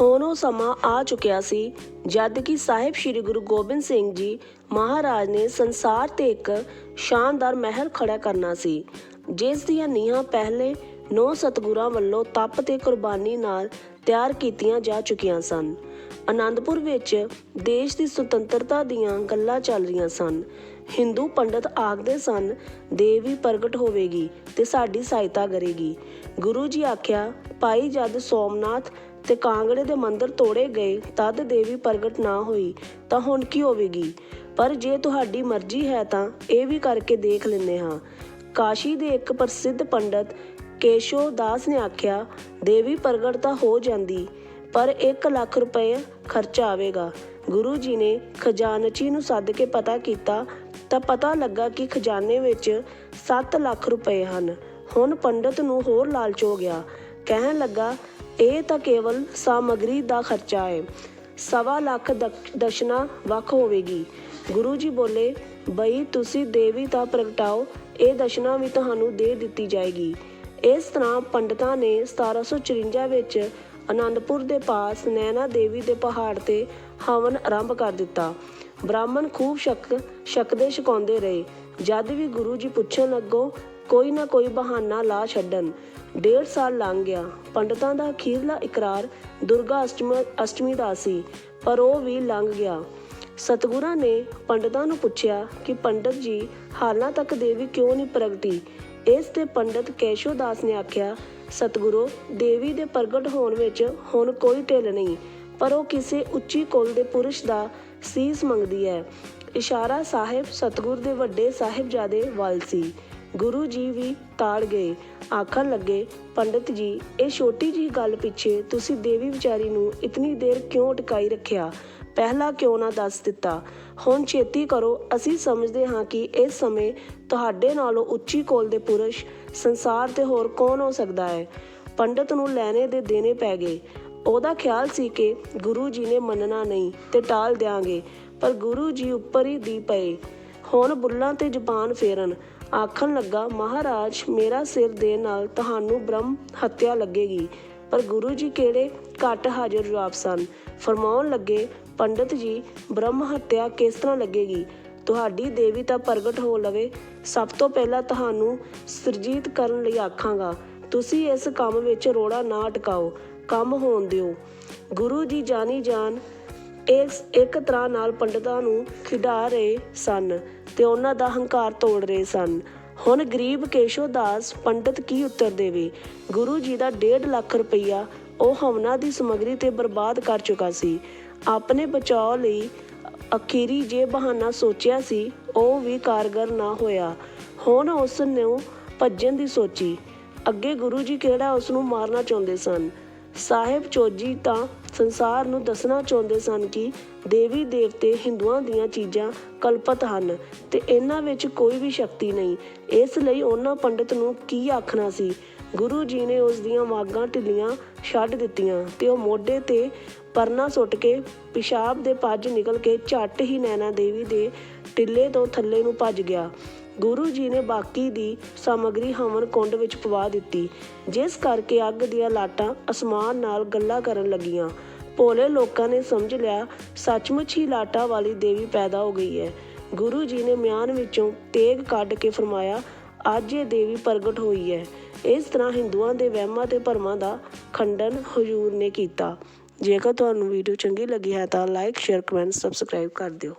ਹੁਣ ਉਹ ਸਮਾਂ ਆ ਚੁੱਕਿਆ ਸੀ, ਜਦ ਕਿ ਸਾਹਿਬ ਸ੍ਰੀ ਗੁਰੂ ਗੋਬਿੰਦ ਸਿੰਘ ਜੀ ਮਹਾਰਾਜ ਨੇ ਸੰਸਾਰ ਤੇ ਇੱਕ ਸ਼ਾਨਦਾਰ ਮਹਿਲ ਖੜਾ ਕਰਨਾ ਸੀ, ਜਿਸ ਦੀਆਂ ਨੀਹਾਂ ਪਹਿਲੇ ਨੌ ਸਤਗੁਰਾਂ ਵੱਲੋਂ ਤਪ ਤੇ ਕੁਰਬਾਨੀ ਨਾਲ ਤਿਆਰ ਕੀਤੀਆਂ ਜਾ ਚੁੱਕੀਆਂ ਸਨ। ਆਨੰਦਪੁਰ ਵਿੱਚ ਦੇਸ਼ ਦੀ ਸੁਤੰਤਰਤਾ ਦੀਆਂ ਗੱਲਾਂ ਚੱਲ ਰਹੀਆਂ ਸਨ। ਹਿੰਦੂ ਪੰਡਤ ਆਖਦੇ ਸਨ, ਦੇਵੀ ਪ੍ਰਗਟ ਹੋਵੇਗੀ ਤੇ ਸਾਡੀ ਸਹਾਇਤਾ ਕਰੇਗੀ। ਗੁਰੂ ਜੀ ਆਖਿਆ, ਭਾਈ ਜਦ ਸੋਮਨਾਥ ਤੇ ਕਾਂਗੜੇ ਦੇ ਮੰਦਰ ਤੋੜੇ ਗਏ, ਤਦ ਦੇਵੀ ਪ੍ਰਗਟ ਨਾ ਹੋਈ, ਤਾਂ ਹੁਣ ਕੀ ਹੋਵੇਗੀ? ਪਰ ਜੇ ਤੁਹਾਡੀ ਮਰਜ਼ੀ ਹੈ ਤਾਂ ਇਹ ਵੀ ਕਰਕੇ ਦੇਖ ਲੈਂਦੇ ਹਾਂ। ਕਾਸ਼ੀ ਦੇ ਇੱਕ ਪ੍ਰਸਿੱਧ ਪੰਡਤ ਕੇਸ਼ੋ ਦਾਸ ਨੇ ਆਖਿਆ, ਦੇਵੀ ਪ੍ਰਗਟ ਤਾਂ ਹੋ ਜਾਂਦੀ, ਪਰ 1 ਲੱਖ ਰੁਪਏ ਖਰਚਾ ਆਵੇਗਾ। ਗੁਰੂ ਜੀ ਨੇ ਖਜ਼ਾਨਚੀ ਨੂੰ ਸੱਦ ਕੇ ਪਤਾ ਕੀਤਾ, ਤਾਂ ਪਤਾ ਲੱਗਾ ਕਿ ਖਜ਼ਾਨੇ ਵਿੱਚ 7 ਲੱਖ ਰੁਪਏ ਹਨ। ਹੁਣ ਪੰਡਤ ਨੂੰ ਹੋਰ ਲਾਲਚ ਹੋ ਗਿਆ। ਕਹਿਣ ਲੱਗਾ ਇਹ ਤਾਂ ਕੇਵਲ ਸਾਮਗਰੀ ਦਾ ਖਰਚਾ ਹੈ। ਸਵਾ ਲੱਖ ਦਕ- ਦਸ਼ਨਾ ਵੱਖ ਹੋਵੇਗੀ। ਗੁਰੂ ਜੀ ਬੋਲੇ, ਬਈ, ਤੁਸੀਂ ਦੇਵੀ ਤਾਂ ਪ੍ਰਗਟਾਓ, ਇਹ ਦਸ਼ਨਾ ਵੀ ਤੁਹਾਨੂੰ ਦੇ ਦਿੱਤੀ ਜਾਏਗੀ। ਇਸ ਤਰ੍ਹਾਂ ਪੰਡਤਾਂ ਨੇ 1754 ਵਿੱਚ ਆਨੰਦਪੁਰ ਦੇ ਪਾਸ ਨੈਣਾ ਦੇਵੀ ਦੇ ਪਹਾੜ ਤੇ ਹਵਨ ਆਰੰਭ ਕਰ ਦਿੱਤਾ। ਬ੍ਰਾਹਮਣ ਖੂਬ ਸ਼ੱਕ ਸ਼ੱਕਦੇ ਛਕਾਉਂਦੇ ਰਹੇ। ਜਦ ਵੀ ਗੁਰੂ ਜੀ ਪੁੱਛਣ ਲੱਗੋ ਕੋਈ ਨਾ ਕੋਈ ਬਹਾਨਾ ਲਾ ਛੱਡਣ। ਡੇਢ ਸਾਲ ਲੰਘ ਗਿਆ। ਪੰਡਤਾਂ ਦਾ ਅਖੀਰਲਾ ਇਕਰਾਰ ਦੁਰਗਾ ਅਸ਼ਟਮੀ ਦਾ ਸੀ, ਪਰ ਉਹ ਵੀ ਲੰਘ ਗਿਆ। ਸਤਗੁਰਾਂ ਨੇ ਪੰਡਤਾਂ ਨੂੰ ਪੁੱਛਿਆ ਕਿ ਪੰਡਤ ਜੀ, ਹਾਲਾਂ ਤੱਕ ਦੇਵੀ ਕਿਉਂ ਨਹੀਂ ਪ੍ਰਗਟੀ? ਇਸ ਤੇ ਪੰਡਤ ਕੇਸ਼ੋ ਦਾਸ ਨੇ ਆਖਿਆ, ਸਤਗੁਰੂ, ਦੇਵੀ ਦੇ ਪ੍ਰਗਟ ਹੋਣ ਵਿੱਚ ਹੁਣ ਕੋਈ ਢਿੱਲ ਨਹੀਂ, ਪਰ ਉਹ ਕਿਸੇ ਉੱਚੀ ਕੁਲ ਦੇ ਪੁਰਸ਼ ਦਾ ਸੀਸ ਮੰਗਦੀ ਹੈ। ਇਸ਼ਾਰਾ ਸਾਹਿਬ ਸਤਗੁਰ ਦੇ ਵੱਡੇ ਸਾਹਿਬਜ਼ਾਦੇ ਵੱਲ ਸੀ। ਗੁਰੂ ਜੀ ਵੀ ਤਾੜ ਗਏ। ਆਖਣ ਲੱਗੇ, ਪੰਡਤ ਜੀ, ਇਹ ਛੋਟੀ ਜੀ ਗੱਲ ਪਿੱਛੇ ਤੁਸੀਂ ਦੇਵੀ ਵਿਚਾਰੀ ਨੂੰ ਇਤਨੀ ਦੇਰ ਕਿਉਂ ਟਿਕਾਈ ਰੱਖਿਆ? ਪਹਿਲਾਂ ਕਿਉਂ ਨਾ ਦੱਸ ਦਿੱਤਾ? ਹੁਣ ਛੇਤੀ ਕਰੋ। ਅਸੀਂ ਸਮਝਦੇ ਹਾਂ ਕਿ ਇਸ ਸਮੇਂ ਤੁਹਾਡੇ ਨਾਲੋਂ ਉੱਚੀ ਕੋਲ ਦੇ ਪੁਰਸ਼ ਸੰਸਾਰ ਤੇ ਹੋਰ ਕੌਣ ਹੋ ਸਕਦਾ ਹੈ? ਪੰਡਤ ਨੂੰ ਲੈਣੇ ਦੇ ਦੇਣੇ ਪੈ ਗਏ। ਉਹਦਾ ਖਿਆਲ ਸੀ ਕਿ ਗੁਰੂ ਜੀ ਨੇ ਮੰਨਣਾ ਨਹੀਂ ਤੇ ਟਾਲ ਦਿਆਂਗੇ, ਪਰ ਗੁਰੂ ਜੀ ਉੱਪਰ ਹੀ ਦੀ ਪਏ। ਹੁਣ ਬੁੱਲਾਂ ਤੇ ਜ਼ੁਬਾਨ ਫੇਰਨ। ਆਖਣ ਲੱਗਾ, ਮਹਾਰਾਜ, ਮੇਰਾ ਸਿਰ ਦੇ ਨਾਲ ਤੁਹਾਨੂੰ ਬ੍ਰਹਮ ਹੱਤਿਆ ਲੱਗੇਗੀ, ਪਰ ਗੁਰੂ ਜੀ ਕਿਹੜੇ ਘੱਟ ਹਾਜ਼ਰ ਜਵਾਬ ਸਨ? ਫਰਮਾਉਣ ਲੱਗੇ, ਪੰਡਤ ਜੀ, ਬ੍ਰਹਮ ਹੱਤਿਆ ਕਿਸ ਤਰ੍ਹਾਂ ਲੱਗੇਗੀ? ਤੁਹਾਡੀ ਦੇਵੀ ਤਾਂ ਪ੍ਰਗਟ ਹੋ ਲਵੇ। ਸਭ ਤੋਂ ਪਹਿਲਾਂ ਤੁਹਾਨੂੰ ਸਰਜੀਤ ਕਰਨ ਲਈ ਆਖਾਂਗਾ। ਤੁਸੀਂ ਇਸ ਕੰਮ ਵਿੱਚ ਰੋੜਾ ਨਾ ਅਟਕਾਓ। ਕੰਮ ਹੋਣ ਦਿਓ। ਗੁਰੂ ਜੀ ਜਾਣੀ ਜਾਨ ਇਸ ਇੱਕ ਤਰ੍ਹਾਂ ਨਾਲ ਪੰਡਤਾਂ ਨੂੰ ਖਿਡਾ ਰਹੇ ਸਨ ਤੇ ਉਹਨਾਂ ਦਾ ਹੰਕਾਰ ਤੋੜ ਰਹੇ ਸਨ। ਹੁਣ ਗਰੀਬ ਕੇਸ਼ੋ ਦਾਸ ਪੰਡਤ ਕੀ ਉੱਤਰ ਦੇਵੇ? ਗੁਰੂ ਜੀ ਦਾ 1.5 ਲੱਖ ਰੁਪਈਆ ਉਹ ਹਵਨਾ ਦੀ ਸਮਗਰੀ ਤੇ ਬਰਬਾਦ ਕਰ ਚੁੱਕਾ ਸੀ। ਆਪਣੇ ਬਚਾਓ ਲਈ ਅਖੀਰੀ ਜੇ ਬਹਾਨਾ ਸੋਚਿਆ ਸੀ, ਉਹ ਵੀ ਕਾਰਗਰ ਨਾ ਹੋਇਆ। ਹੁਣ ਉਸ ਨੂੰ ਭੱਜਣ ਦੀ ਸੋਚੀ। ਅੱਗੇ ਗੁਰੂ ਜੀ ਕਿਹੜਾ ਉਸ ਨੂੰ ਮਾਰਨਾ ਚਾਹੁੰਦੇ ਸਨ? ਸਾਹਿਬ ਚੋਜੀ ਤਾਂ ਸੰਸਾਰ ਨੂੰ ਦੱਸਣਾ ਚਾਹੁੰਦੇ ਸਨ ਕਿ ਦੇਵੀ ਦੇਵਤੇ ਹਿੰਦੂਆਂ ਦੀਆਂ ਚੀਜ਼ਾਂ ਕਲਪਤ ਹਨ ਤੇ ਇਹਨਾਂ ਵਿੱਚ ਕੋਈ ਵੀ ਸ਼ਕਤੀ ਨਹੀਂ। ਇਸ ਲਈ ਉਹਨਾਂ ਪੰਡਿਤ ਨੂੰ ਕੀ ਆਖਣਾ ਸੀ? ਗੁਰੂ ਜੀ ਨੇ ਉਸ ਦੀਆਂ ਵਾਗਾਂ ਢਿੱਲੀਆਂ ਛੱਡ ਦਿੱਤੀਆਂ ਤੇ ਉਹ ਮੋਢੇ ਤੇ ਪਰਨਾ ਸੁੱਟ ਕੇ ਪਿਸ਼ਾਬ ਦੇ ਪੱਜ ਨਿਕਲ ਕੇ ਝੱਟ ਹੀ ਨੈਣਾ ਦੇਵੀ ਦੇ ਟਿੱਲੇ ਤੋਂ ਥੱਲੇ ਨੂੰ ਭੱਜ ਗਿਆ। ਗੁਰੂ ਜੀ ਨੇ ਬਾਕੀ ਦੀ ਸਮਗਰੀ ਹਵਨ ਕੁੰਡ ਵਿੱਚ ਪਵਾ ਦਿੱਤੀ। ਜਿਸ ਕਰਕੇ ਅੱਗ ਦੀਆਂ ਲਾਟਾਂ ਅਸਮਾਨ ਨਾਲ ਗੱਲਾਂ ਕਰਨ ਲੱਗੀਆਂ। ਭੋਲੇ ਲੋਕਾਂ ਨੇ ਸਮਝ ਲਿਆ, ਸੱਚਮੁੱਚ ਹੀ ਲਾਟਾਂ ਵਾਲੀ ਦੇਵੀ ਪੈਦਾ ਹੋ ਗਈ ਹੈ। ਗੁਰੂ ਜੀ ਨੇ ਮਿਆਨ ਵਿੱਚੋਂ ਤੇਗ ਕੱਢ ਕੇ ਫਰਮਾਇਆ, ਅੱਜ ਇਹ ਦੇਵੀ ਪ੍ਰਗਟ ਹੋਈ ਹੈ। ਇਸ ਤਰ੍ਹਾਂ ਹਿੰਦੂਆਂ ਦੇ ਵਹਿਮਾਂ ਤੇ ਭਰਮਾਂ ਦਾ ਖੰਡਨ ਹਜੂਰ ਨੇ ਕੀਤਾ। ਜੇਕਰ ਤੁਹਾਨੂੰ ਵੀਡੀਓ ਚੰਗੀ ਲੱਗੀ ਹੈ ਤਾਂ ਲਾਈਕ ਸ਼ੇਅਰ ਕਮੈਂਟ ਸਬਸਕ੍ਰਾਈਬ ਕਰ ਦਿਓ।